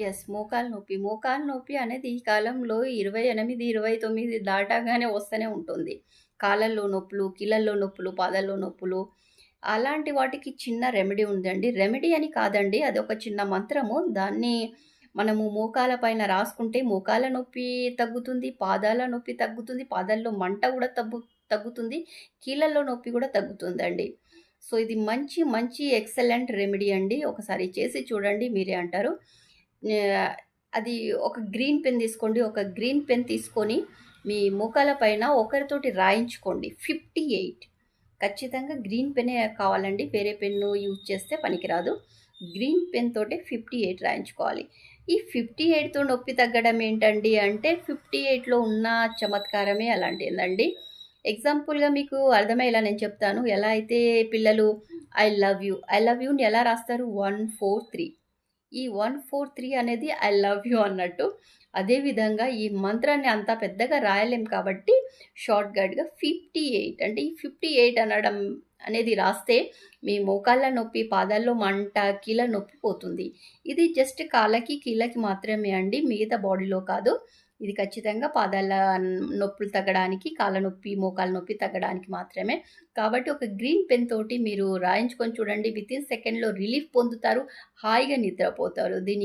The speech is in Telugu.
ఎస్ మోకాలు నొప్పి. మోకాలు నొప్పి అనేది ఈ కాలంలో ఇరవై ఎనిమిది ఇరవై తొమ్మిది దాటాగానే వస్తూనే ఉంటుంది. కాళ్ళల్లో నొప్పులు, కీళ్ళల్లో నొప్పులు, పాదాల్లో నొప్పులు అలాంటి వాటికి చిన్న రెమెడీ ఉందండి. రెమెడీ అని కాదండి. అది ఒక చిన్న మంత్రము. దాన్ని మనము మోకాల పైన రాసుకుంటే మోకాల నొప్పి తగ్గుతుంది, పాదాల నొప్పి తగ్గుతుంది, పాదాల్లో మంట కూడా తగ్గు తగ్గుతుంది, కీళ్ళల్లో నొప్పి కూడా తగ్గుతుందండి. సో, ఇది మంచి మంచి ఎక్సలెంట్ రెమెడీ అండి. ఒకసారి చేసి చూడండి మీరే అంటారు. అది ఒక గ్రీన్ పెన్ తీసుకోండి. ఒక గ్రీన్ పెన్ తీసుకొని మీ మోకాళ్ళ పైన ఒకరితోటి రాయించుకోండి. 58 ఖచ్చితంగా గ్రీన్ పెన్నే కావాలండి. వేరే పెన్ను యూజ్ చేస్తే పనికిరాదు. గ్రీన్ పెన్ తోటే 58 రాయించుకోవాలి. ఈ 58తో నొప్పి తగ్గడం ఏంటండి అంటే 58లో ఉన్న చమత్కారమే అలాంటిదండి. ఎగ్జాంపుల్‌గా మీకు అర్థమయ్యేలా నేను చెప్తాను. ఎలా అయితే పిల్లలు I love you, I love యూని ఎలా రాస్తారు 143 ఈ 143 అనేది ఐ లవ్ యూ అన్నట్టు. అదే విధంగా ఈ మంత్రాన్ని అంత పెద్దగా రాయలేం కాబట్టి షార్ట్‌కట్‌గా 58 అంటే ఈ 58 అనడం అనేది రాస్తే మీ మోకాళ్ళ నొప్పి, పాదాల్లో మంట, కీళ్ళ నొప్పి పోతుంది. ఇది జస్ట్ కాళ్ళకి, కీళ్ళకి మాత్రమే అండి. మిగతా బాడీలో కాదు. ఇది ఖచ్చితంగా పాదాల నొప్పులు తగ్గడానికి, కాళ్ళ నొప్పి, మోకాళ్ళ నొప్పి తగ్గడానికి మాత్రమే. కాబట్టి ఒక గ్రీన్ పెన్ తోటి మీరు రాయించుకొని చూడండి. విత్ ఇన్ సెకండ్‌లో రిలీఫ్ పొందుతారు. హాయిగా నిద్రపోతారు. దీని